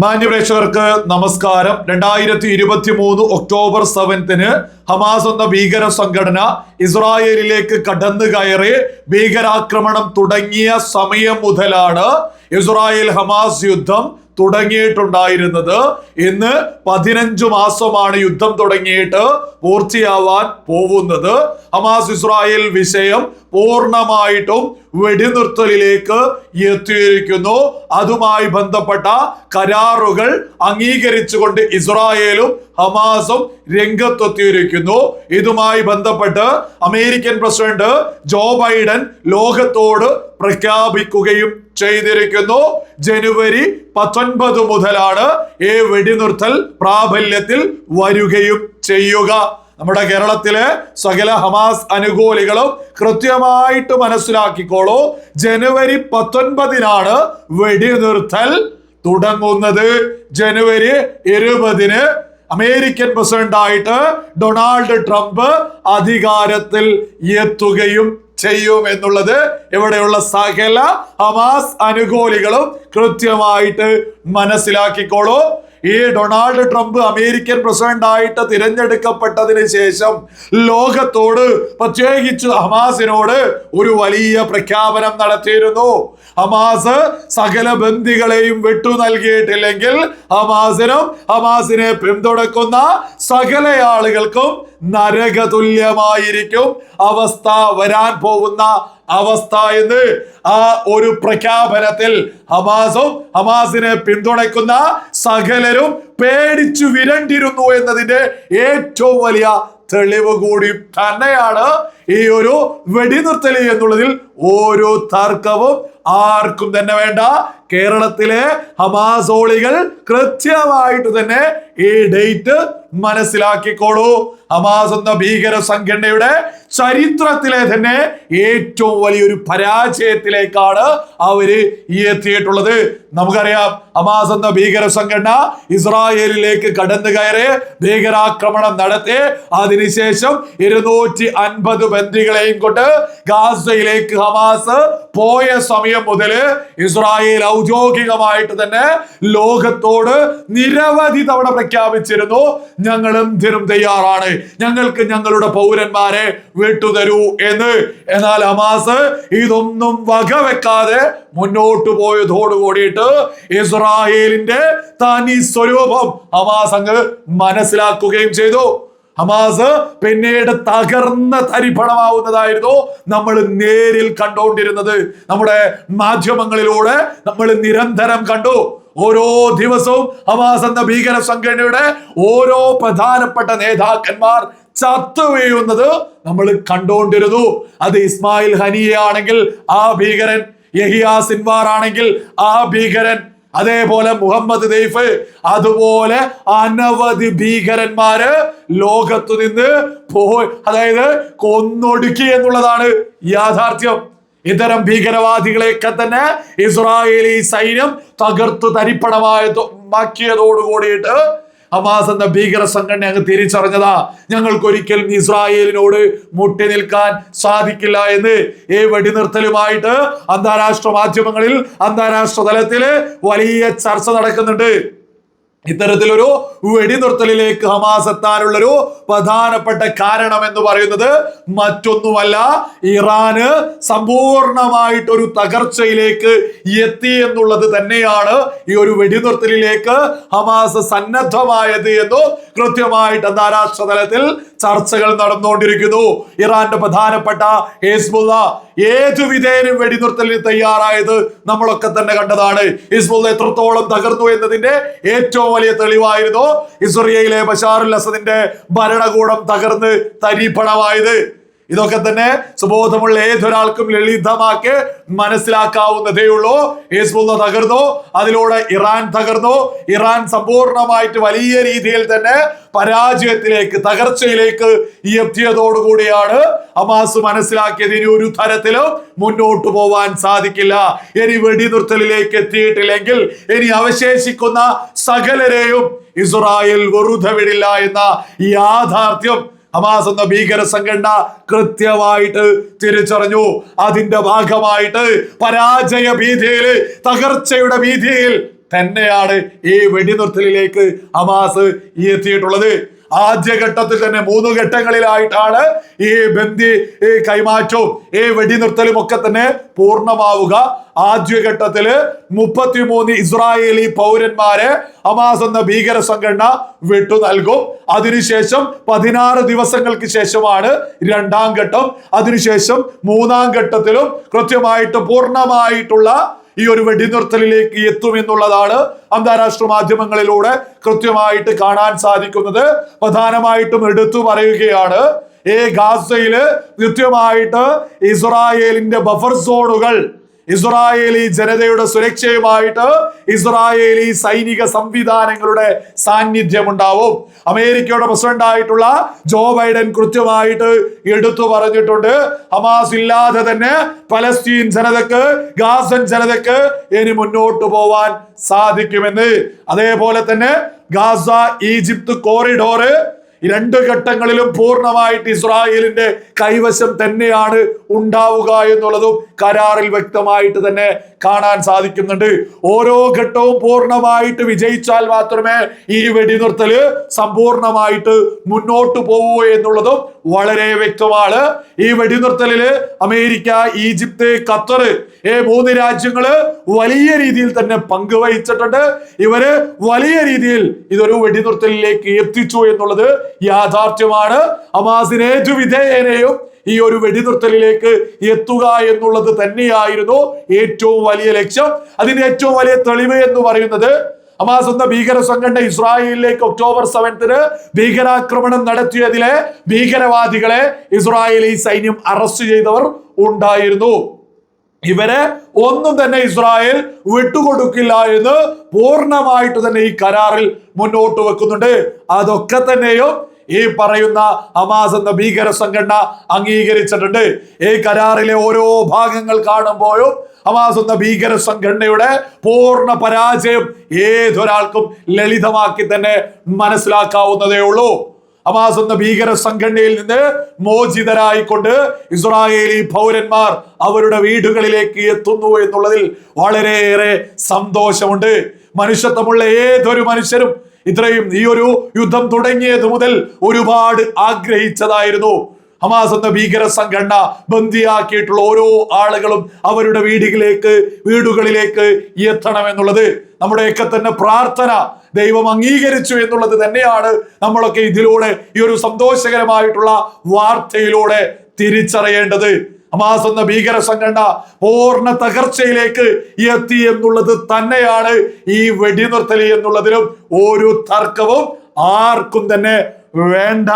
മാന്യപ്രേക്ഷകർക്ക് നമസ്കാരം. രണ്ടായിരത്തി ഇരുപത്തി മൂന്ന് ഒക്ടോബർ സെവൻത്തിന് ഹമാസ് എന്ന ഭീകര സംഘടന ഇസ്രായേലിലേക്ക് കടന്നു കയറി ഭീകരാക്രമണം തുടങ്ങിയ സമയം മുതലാണ് ഇസ്രായേൽ ഹമാസ് യുദ്ധം തുടങ്ങിയിട്ടുണ്ടായിരുന്നത്. ഇന്ന് പതിനഞ്ചു മാസമാണ് യുദ്ധം തുടങ്ങിയിട്ട് പൂർത്തിയാവാൻ പോകുന്നത്. ഹമാസ് ഇസ്രായേൽ വിഷയം പൂർണമായിട്ടും വെടിനിർത്തലിലേക്ക് എത്തിയിരിക്കുന്നു. അതുമായി ബന്ധപ്പെട്ട കരാറുകൾ അംഗീകരിച്ചുകൊണ്ട് ഇസ്രായേലും ഹമാസും രംഗത്തെത്തിയിരിക്കുന്നു. ഇതുമായി ബന്ധപ്പെട്ട് അമേരിക്കൻ പ്രസിഡന്റ് ജോ ബൈഡൻ ലോകത്തോട് പ്രഖ്യാപിക്കുകയും ചെയ്തിരിക്കുന്നു. ജനുവരി പത്തൊൻപത് മുതലാണ് ഈ വെടിനിർത്തൽ പ്രാബല്യത്തിൽ വരികയും ചെയ്യുക. നമ്മുടെ കേരളത്തിലെ സകല ഹമാസ് അനുകൂലികളും കൃത്യമായിട്ട് മനസ്സിലാക്കിക്കോളൂ. ജനുവരി പത്തൊൻപതിനാണ് വെടിനിർത്തൽ തുടങ്ങുന്നത്. ജനുവരി ഇരുപതിന് അമേരിക്കൻ പ്രസിഡന്റായിട്ട് ഡൊണാൾഡ് ട്രംപ് അധികാരത്തിൽ എത്തുകയും ചെയ്യും എന്നുള്ളത് ഇവിടെയുള്ള സകല ഹമാസ് അനുകൂലികളും കൃത്യമായിട്ട് മനസ്സിലാക്കിക്കോളൂ. ഈ ഡൊണാൾഡ് ട്രംപ് അമേരിക്കൻ പ്രസിഡന്റ് ആയിട്ട് തിരഞ്ഞെടുക്കപ്പെട്ടതിന് ശേഷം ലോകത്തോട് പ്രത്യേകിച്ച് ഹമാസിനോട് ഒരു വലിയ പ്രഖ്യാപനം നടത്തിയിരുന്നു. ഹമാസ് സകല ബന്ദികളെയും വിട്ടു നൽകിയിട്ടില്ലെങ്കിൽ ഹമാസിനും ഹമാസിനെ പിന്തുണക്കുന്ന സകല ആളുകൾക്കും നരകതുല്യമായിരിക്കും. അവസ്ഥ വരാൻ പോകുന്ന അവസ്ഥ എന്ന് ആ ഒരു പ്രഖ്യാപനത്തിൽ ഹമാസും ഹമാസിനെ പിന്തുണയ്ക്കുന്ന സകലരും പേടിച്ചു വിരണ്ടിരുന്നു എന്നതിന്റെ ഏറ്റവും വലിയ തെളിവ് കൂടി തന്നെയാണ് ഈ ഒരു വെടിനിർത്തൽ എന്നുള്ളതിൽ ഓരോ തർക്കവും ആർക്കും തന്നെ വേണ്ട. കേരളത്തിലെ ഹമാസോളികൾ കൃത്യമായിട്ട് തന്നെ ഈ ഡേറ്റ് മനസ്സിലാക്കിക്കോളൂ. ഹമാസ് എന്ന ഭീകര സംഘടനയുടെ ചരിത്രത്തിലെ തന്നെ ഏറ്റവും വലിയൊരു പരാജയത്തിലേക്കാണ് അവർ എത്തിയിട്ടുള്ളത്. നമുക്കറിയാം ഹമാസ് എന്ന ഭീകര സംഘടന ഇസ്രായേലിലേക്ക് കടന്നു കയറി ഭീകരാക്രമണം നടത്തി. അതിനുശേഷം ഇരുന്നൂറ്റി അൻപത് ബന്ദികളെയും കൊണ്ട് ഗാസയിലേക്ക് ഹമാസ് പോയ സമയം മുതൽ ഇസ്രായേൽ ഔദ്യോഗികമായിട്ട് തന്നെ ലോകത്തോട് നിരവധി തവണ പ്രഖ്യാപിച്ചിരുന്നു ഞങ്ങൾ എന്തിനും തയ്യാറാണ്. ഞങ്ങൾക്ക് ഞങ്ങളുടെ പൗരന്മാരെ വിട്ടുതരൂ എന്ന്. എന്നാൽ അമാസ് ഇതൊന്നും വകവെക്കാതെ മുന്നോട്ട് പോയതോട് കൂടിയിട്ട് ഇസ്രായേലിന്റെ തനി സ്വരൂപം ഹമാസ് അങ്ങ് മനസ്സിലാക്കുകയും ചെയ്തു. ഹമാസ് പിന്നീട് തകർന്ന തരിപ്പണമാവുന്നതായിരുന്നു നമ്മൾ നേരിൽ കണ്ടുകൊണ്ടിരുന്നത്. നമ്മുടെ മാധ്യമങ്ങളിലൂടെ നമ്മൾ നിരന്തരം കണ്ടു. ഓരോ ദിവസവും ഹമാസ് എന്ന ഭീകര സംഘടനയുടെ ഓരോ പ്രധാനപ്പെട്ട നേതാക്കന്മാർ ചത്തു വീഴുന്നത് നമ്മൾ കണ്ടുകൊണ്ടിരുന്നു. അത് ഇസ്മായിൽ ഹനിയ ആണെങ്കിൽ ആ ഭീകരൻ യഹിയാ സിൻവാർ ആണെങ്കിൽ ആ ഭീകരൻ അതേപോലെ മുഹമ്മദ് ദൈഫ് അതുപോലെ അനവധി ഭീകരന്മാര് ലോകത്തു നിന്ന് പോയി അതായത് കൊന്നൊടുക്കി എന്നുള്ളതാണ് യാഥാർത്ഥ്യം. ഇത്തരം ഭീകരവാദികളെയൊക്കെ തന്നെ ഇസ്രായേലി സൈന്യം തകർത്തു തരിപ്പണമായതോടു കൂടിയിട്ട് ഹമാസ് എന്ന ഭീകര സംഘടന അങ്ങ് തിരിച്ചറിഞ്ഞതാ. ഞങ്ങൾക്ക് ഒരിക്കലും ഇസ്രായേലിനോട് മുട്ടി നിൽക്കാൻ സാധിക്കില്ല എന്ന് ഈ വെടിനിർത്തലുമായിട്ട് അന്താരാഷ്ട്ര മാധ്യമങ്ങളിൽ അന്താരാഷ്ട്ര തലത്തിൽ വലിയ ചർച്ച നടക്കുന്നുണ്ട്. ഇത്തരത്തിലൊരു വെടിനിർത്തലിലേക്ക് ഹമാസ് എത്താനുള്ളൊരു പ്രധാനപ്പെട്ട കാരണം എന്ന് പറയുന്നത് മറ്റൊന്നുമല്ല ഇറാന് സമ്പൂർണമായിട്ട് ഒരു തകർച്ചയിലേക്ക് എത്തി എന്നുള്ളത് തന്നെയാണ് ഈ ഒരു വെടിനിർത്തലിലേക്ക് ഹമാസ് സന്നദ്ധമായത് എന്നു കൃത്യമായിട്ട് അന്താരാഷ്ട്ര തലത്തിൽ ചർച്ചകൾ നടന്നുകൊണ്ടിരിക്കുന്നു. ഇറാന്റെ പ്രധാനപ്പെട്ട ഹേസ്ബുള്ള ഏതു വിധേയനും വെടിനിർത്തലിന് തയ്യാറായത് നമ്മളൊക്കെ തന്നെ കണ്ടതാണ്. ഹിസ്ബുള്ള എത്രത്തോളം തകർന്നു എന്നതിന്റെ ഏറ്റവും വലിയ തെളിവായിരുന്നു. ഇസ്രയേലിലെ ബഷാറുൽ അസദിന്റെ ഭരണകൂടം തകർന്ന് തരിപ്പണമായത്. ഇതൊക്കെ തന്നെ സുബോധമുള്ള ഏതൊരാൾക്കും ലളിതമാക്കി മനസ്സിലാക്കാവുന്നതേ ഉള്ളൂ. തകർന്നു അതിലൂടെ ഇറാൻ തകർന്നു. ഇറാൻ സമ്പൂർണമായിട്ട് വലിയ രീതിയിൽ തന്നെ പരാജയത്തിലേക്ക് തകർച്ചയിലേക്ക് എത്തിയതോടുകൂടിയാണ് ഹമാസ് മനസ്സിലാക്കിയത്. ഇനി ഒരു തരത്തിലും മുന്നോട്ട് പോവാൻ സാധിക്കില്ല. ഇനി വെടിനിർത്തലിലേക്ക് എത്തിയിട്ടില്ലെങ്കിൽ ഇനി അവശേഷിക്കുന്ന സകലരെയും ഇസ്രായേൽ വെറുതെ വിടില്ല എന്ന യാഥാർത്ഥ്യം ഹമാസ് എന്ന ഭീകര സംഘടന കൃത്യമായിട്ട് തിരിച്ചറിഞ്ഞു. അതിന്റെ ഭാഗമായിട്ട് പരാജയ ഭീതിയിൽ തകർച്ചയുടെ ഭീതിയിൽ തന്നെയാണ് ഈ വെടിനിർത്തലിലേക്ക് ഹമാസ് എത്തിയിട്ടുള്ളത്. ആദ്യഘട്ടത്തിൽ തന്നെ മൂന്ന് ഘട്ടങ്ങളിലായിട്ടാണ് ഈ ബന്ദി ഈ കൈമാറ്റവും ഈ വെടിനിർത്തലും ഒക്കെ തന്നെ പൂർണമാവുക. ആദ്യഘട്ടത്തിൽ മുപ്പത്തിമൂന്ന് ഇസ്രായേലി പൗരന്മാരെ ഹമാസ് എന്ന ഭീകര സംഘടന വിട്ടു നൽകും. അതിനുശേഷം പതിനാറ് ദിവസങ്ങൾക്ക് ശേഷമാണ് രണ്ടാം ഘട്ടം. അതിനുശേഷം മൂന്നാം ഘട്ടത്തിലും കൃത്യമായിട്ട് പൂർണമായിട്ടുള്ള ഈ ഒരു വെടിനിർത്തലിലേക്ക് എത്തുമെന്നുള്ളതാണ് അന്താരാഷ്ട്ര മാധ്യമങ്ങളിലൂടെ കൃത്യമായിട്ട് കാണാൻ സാധിക്കുന്നത്. പ്രധാനമായിട്ടും എടുത്തു പറയുകയാണ് ഈ ഗാസയിൽ കൃത്യമായിട്ട് ഇസ്രായേലിന്റെ ബഫർ സോണുകൾ ഇസ്രായേലി ജനതയുടെ സുരക്ഷയുമായിട്ട് ഇസ്രായേലി സൈനിക സംവിധാനങ്ങളുടെ സാന്നിധ്യം ഉണ്ടാവും അമേരിക്കയുടെ പ്രസിഡന്റ് ആയിട്ടുള്ള ജോ ബൈഡൻ കൃത്യമായിട്ട് എടുത്തു പറഞ്ഞിട്ടുണ്ട്. ഹമാസ് ഇല്ലാതെ തന്നെ പലസ്തീൻ ജനതക്ക് ഗാസൻ ജനതക്ക് ഇനി മുന്നോട്ട് പോവാൻ സാധിക്കുമെന്ന്. അതേപോലെ തന്നെ ഗാസ ഈജിപ്ത് കോറിഡോറ് രണ്ട് ഘട്ടങ്ങളിലും പൂർണമായിട്ട് ഇസ്രായേലിന്റെ കൈവശം തന്നെയാണ് ഉണ്ടാവുക എന്നുള്ളതും കരാറിൽ വ്യക്തമായിട്ട് തന്നെ കാണാൻ സാധിക്കുന്നുണ്ട്. ഓരോ ഘട്ടവും പൂർണമായിട്ട് വിജയിച്ചാൽ മാത്രമേ ഈ വെടിനിർത്തൽ സമ്പൂർണമായിട്ട് മുന്നോട്ട് പോകൂ എന്നുള്ളതും വളരെ വ്യക്തമാണ്. ഈ വെടിനിർത്തലിൽ അമേരിക്ക ഈജിപ്ത് ഖത്തർ ഈ മൂന്ന് രാജ്യങ്ങൾ വലിയ രീതിയിൽ തന്നെ പങ്കുവഹിച്ചിട്ടുണ്ട്. ഇവർ വലിയ രീതിയിൽ ഇതൊരു വെടിനിർത്തലിലേക്ക് എത്തിച്ചു എന്നുള്ളത് യാഥാർത്ഥ്യമാണ്. ഹമാസിന് ഏതു വിധേയനെയും ഈ ഒരു വെടിനിർത്തലിലേക്ക് എത്തുക എന്നുള്ളത് തന്നെയായിരുന്നു ഏറ്റവും വലിയ ലക്ഷ്യം. അതിന്റെ ഏറ്റവും വലിയ തെളിവ് എന്ന് പറയുന്നത് ഹമാസ് എന്ന ഭീകര സംഘടന ഇസ്രായേലിലേക്ക് ഒക്ടോബർ സെവൻത്തിന് ഭീകരാക്രമണം നടത്തിയതിലെ ഭീകരവാദികളെ ഇസ്രായേലി സൈന്യം അറസ്റ്റ് ചെയ്തവർ ഉണ്ടായിരുന്നു. ഇവരെ ഒന്നും തന്നെ ഇസ്രായേൽ വിട്ടുകൊടുക്കില്ല എന്ന് പൂർണമായിട്ട് തന്നെ ഈ കരാറിൽ മുന്നോട്ട് വെക്കുന്നുണ്ട്. അതൊക്കെ തന്നെയും ഈ പറയുന്ന ഹമാസ് എന്ന ഭീകര സംഘടന അംഗീകരിച്ചിട്ടുണ്ട്. ഈ കരാറിലെ ഓരോ ഭാഗങ്ങൾ കാണുമ്പോഴും ഹമാസ് എന്ന ഭീകര സംഘടനയുടെ പൂർണ പരാജയം ഏതൊരാൾക്കും ലളിതമാക്കി തന്നെ മനസ്സിലാക്കാവുന്നതേ ഉള്ളൂ. ഹമാസ് എന്ന ഭീകര സംഘടനയിൽ നിന്ന് മോചിതരായിക്കൊണ്ട് ഇസ്രായേലി പൗരന്മാർ അവരുടെ വീടുകളിലേക്ക് എത്തുന്നു എന്നുള്ളതിൽ വളരെയേറെ സന്തോഷമുണ്ട്. മനുഷ്യത്വമുള്ള ഏതൊരു മനുഷ്യരും ഇത്രയും ഈ ഒരു യുദ്ധം തുടങ്ങിയത് മുതൽ ഒരുപാട് ആഗ്രഹിച്ചതായിരുന്നു. ഹമാസ് എന്ന ഭീകര സംഘടന ബന്ദിയാക്കിയിട്ടുള്ള ഓരോ ആളുകളും അവരുടെ വീടുകളിലേക്ക് വീടുകളിലേക്ക് എത്തണം എന്നുള്ളത് നമ്മുടെയൊക്കെ തന്നെ പ്രാർത്ഥന ദൈവം അംഗീകരിച്ചു എന്നുള്ളത് തന്നെയാണ് നമ്മളൊക്കെ ഇതിലൂടെ ഈ ഒരു സന്തോഷകരമായിട്ടുള്ള വാർത്തയിലൂടെ തിരിച്ചറിയേണ്ടത്. ഹമാസ് എന്ന ഭീകര സംഘടന പൂർണ തകർച്ചയിലേക്ക് എത്തി എന്നുള്ളത് തന്നെയാണ് ഈ വെടിനിർത്തൽ എന്നുള്ളതിലും ഒരു തർക്കവും ആർക്കും തന്നെ വേണ്ട.